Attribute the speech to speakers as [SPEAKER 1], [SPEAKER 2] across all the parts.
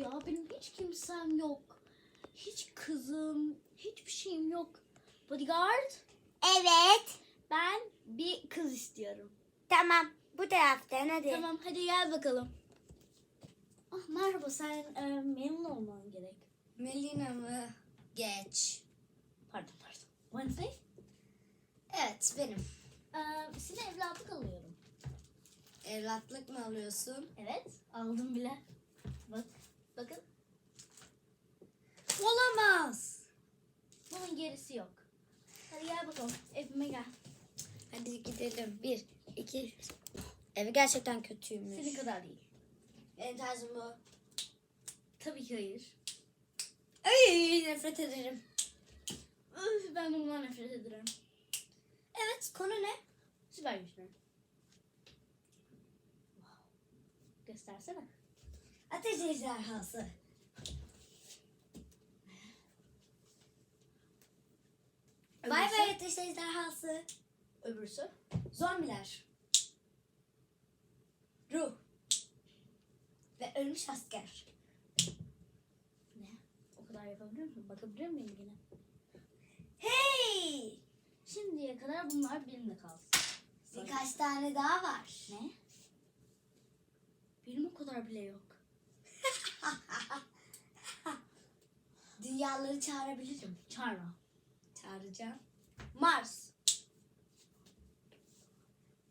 [SPEAKER 1] ya benim hiç kimsem yok. Hiç kızım, hiçbir şeyim yok. Bodyguard,
[SPEAKER 2] Evet.
[SPEAKER 1] ben bir kız istiyorum.
[SPEAKER 2] Tamam. Bu taraftan hadi.
[SPEAKER 1] Tamam hadi gel bakalım. Ah merhaba sen e, memnun olman gerek.
[SPEAKER 2] Melina mı? Geç.
[SPEAKER 1] Pardon pardon. Wednesday?
[SPEAKER 2] Evet benim.
[SPEAKER 1] E, size evlatlık alıyorum.
[SPEAKER 2] Evlatlık mı alıyorsun?
[SPEAKER 1] Evet aldım bile. Bak bakın
[SPEAKER 2] Olamaz.
[SPEAKER 1] bunun gerisi yok. Hadi gel bakalım evime gel.
[SPEAKER 2] Hadi gidelim. Bir, iki. Evi gerçekten kötüymüş.
[SPEAKER 1] Senin kadar değil.
[SPEAKER 2] Benim tarzım bu.
[SPEAKER 1] Tabii ki hayır.
[SPEAKER 2] Ay nefret ederim.
[SPEAKER 1] Üf, ben bundan nefret ederim.
[SPEAKER 2] Evet konu ne?
[SPEAKER 1] Süper güçler. Wow. Göstersene.
[SPEAKER 2] Ateş ejderhası. Bay bay ateş ejderhası.
[SPEAKER 1] Öbürsü.
[SPEAKER 2] Zombiler. Ruh. Ve ölmüş asker.
[SPEAKER 1] Ne? O kadar yapabiliyor musun? Bakabiliyor muyum yine?
[SPEAKER 2] Hey!
[SPEAKER 1] Şimdiye kadar bunlar benimle kalsın.
[SPEAKER 2] Birkaç tane daha var.
[SPEAKER 1] Ne? Benim o kadar bile yok.
[SPEAKER 2] Dünyaları çağırabilirim.
[SPEAKER 1] Çağırma.
[SPEAKER 2] Çağıracağım. Mars.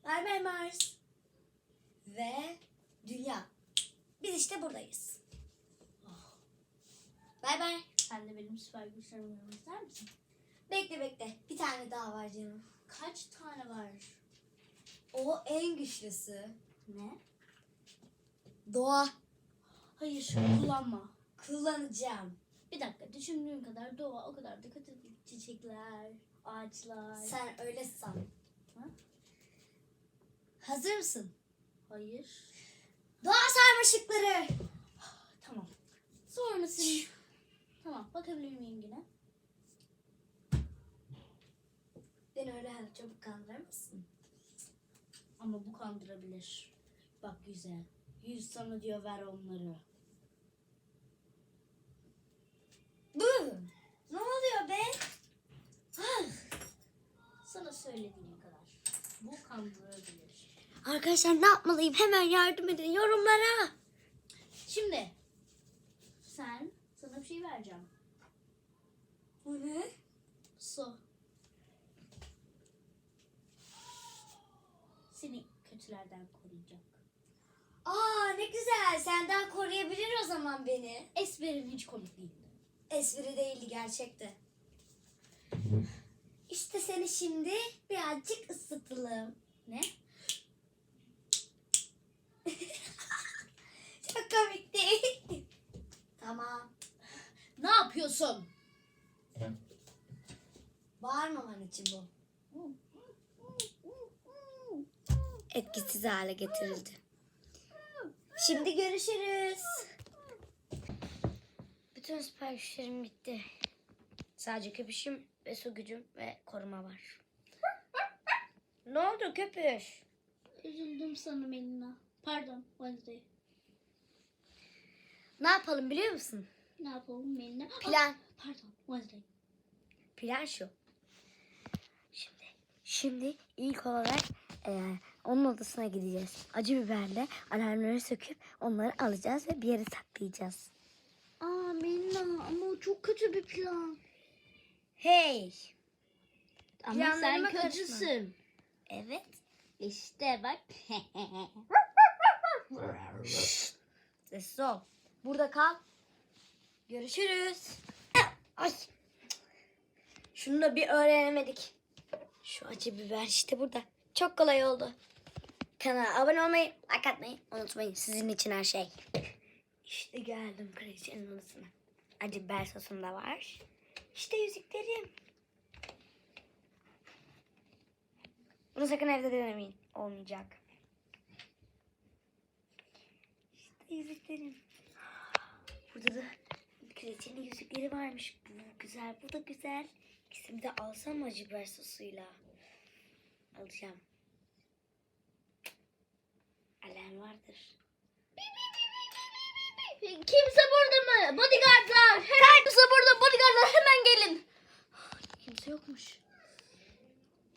[SPEAKER 2] Bay bay Mars. Ve Dünya. Biz işte buradayız.
[SPEAKER 1] Oh.
[SPEAKER 2] Bay bay.
[SPEAKER 1] Sen de benim süper güçlerimi görmek ister misin?
[SPEAKER 2] Bekle bekle. Bir tane daha var canım.
[SPEAKER 1] Kaç tane var?
[SPEAKER 2] O en güçlüsü.
[SPEAKER 1] Ne?
[SPEAKER 2] Doğa.
[SPEAKER 1] Hayır kullanma.
[SPEAKER 2] Kullanacağım.
[SPEAKER 1] Bir dakika düşündüğün kadar doğa o kadar da kötü değil. Çiçekler, ağaçlar.
[SPEAKER 2] Sen öyle san.
[SPEAKER 1] Ha?
[SPEAKER 2] Hazır mısın?
[SPEAKER 1] Hayır.
[SPEAKER 2] Doğa sarmaşıkları.
[SPEAKER 1] Tamam. Sonrasını... tamam bakabilir miyim yine?
[SPEAKER 2] Beni öyle her çabuk kandıramazsın.
[SPEAKER 1] Ama bu kandırabilir. Bak güzel. Yüz sana diyor ver onları.
[SPEAKER 2] Bu. Ne oluyor be? Ah.
[SPEAKER 1] Sana söylediğim kadar. Bu kandırabilir.
[SPEAKER 2] Arkadaşlar ne yapmalıyım? Hemen yardım edin yorumlara.
[SPEAKER 1] Şimdi sen sana bir şey vereceğim.
[SPEAKER 2] Bu ne?
[SPEAKER 1] Su. Seni kötülerden koruyacak.
[SPEAKER 2] Aa ne güzel. Senden koruyabilir o zaman beni.
[SPEAKER 1] Esmerim hiç komik değildi.
[SPEAKER 2] Espri değildi gerçekti. İşte seni şimdi birazcık ısıtalım.
[SPEAKER 1] Ne?
[SPEAKER 2] Çok komik değil. tamam.
[SPEAKER 1] Ne yapıyorsun?
[SPEAKER 2] Bağırmaman için bu. Etkisiz hale getirildi. Şimdi görüşürüz. Bütün güçlerim bitti. Sadece köpüşüm ve su gücüm ve koruma var. ne oldu köpüş?
[SPEAKER 1] Üzüldüm sana Melina. Pardon Wednesday.
[SPEAKER 2] Ne yapalım biliyor musun?
[SPEAKER 1] Ne yapalım Melina?
[SPEAKER 2] Plan.
[SPEAKER 1] Ah, pardon Wednesday.
[SPEAKER 2] Plan şu. Şimdi, şimdi ilk olarak e, onun odasına gideceğiz. Acı biberle alarmları söküp onları alacağız ve bir yere saklayacağız.
[SPEAKER 1] Aa Melina ama o çok kötü bir plan.
[SPEAKER 2] Hey!
[SPEAKER 1] Ama
[SPEAKER 2] Planlarıma
[SPEAKER 1] sen kötüsün.
[SPEAKER 2] Evet.
[SPEAKER 1] İşte bak.
[SPEAKER 2] Sessiz ol. Burada kal. Görüşürüz. Ay. Şunu da bir öğrenemedik. Şu acı biber işte burada. Çok kolay oldu. Kanala abone olmayı, like atmayı unutmayın. Sizin için her şey. İşte geldim kraliçenin odasına. Acı biber sosum da var. İşte yüzüklerim. Bunu sakın evde denemeyin. Olmayacak. İşte yüzüklerim. Burada da kraliçenin yüzükleri varmış. Bu güzel, bu da güzel. İkisini de alsam mı acı biber sosuyla? Alacağım. Alarm vardır.
[SPEAKER 1] Kimse burada Bodyguardlar. Hemen kısa burada bodyguardlar hemen gelin. Kimse yokmuş.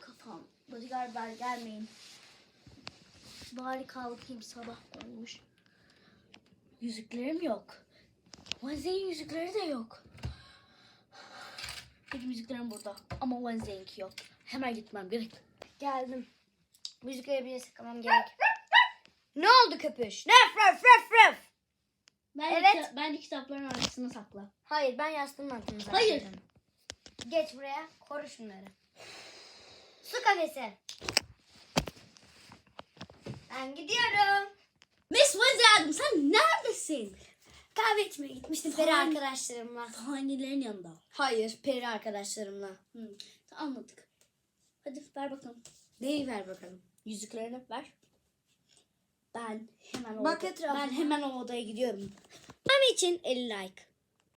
[SPEAKER 1] Kafam. Bodyguardlar gelmeyin. Bari kalkayım sabah olmuş. Yüzüklerim yok. Wednesday'in yüzükleri de yok. Benim yüzüklerim burada. Ama Wednesday'inki yok. Hemen gitmem gerek.
[SPEAKER 2] Geldim. Müzikleri bir sıkamam gerek. ne oldu köpüş? Ref ref ref.
[SPEAKER 1] Ben
[SPEAKER 2] Evet.
[SPEAKER 1] de, ben de kitapların arasına sakla.
[SPEAKER 2] Hayır ben yastığımın altına sakladım.
[SPEAKER 1] Hayır.
[SPEAKER 2] Geç buraya. Koru şunları. Su kafesi. Ben gidiyorum.
[SPEAKER 1] Miss Adam sen neredesin?
[SPEAKER 2] Kahve içmeye gitmiştim peri arkadaşlarımla.
[SPEAKER 1] Fanilerin yanında.
[SPEAKER 2] Hayır peri arkadaşlarımla.
[SPEAKER 1] Hı, anladık. Hadi ver bakalım.
[SPEAKER 2] Neyi ver bakalım.
[SPEAKER 1] Yüzüklerini ver. Ben hemen o
[SPEAKER 2] Bak
[SPEAKER 1] oda-
[SPEAKER 2] etrafına.
[SPEAKER 1] Ben hemen o odaya gidiyorum.
[SPEAKER 2] Benim için 50 like.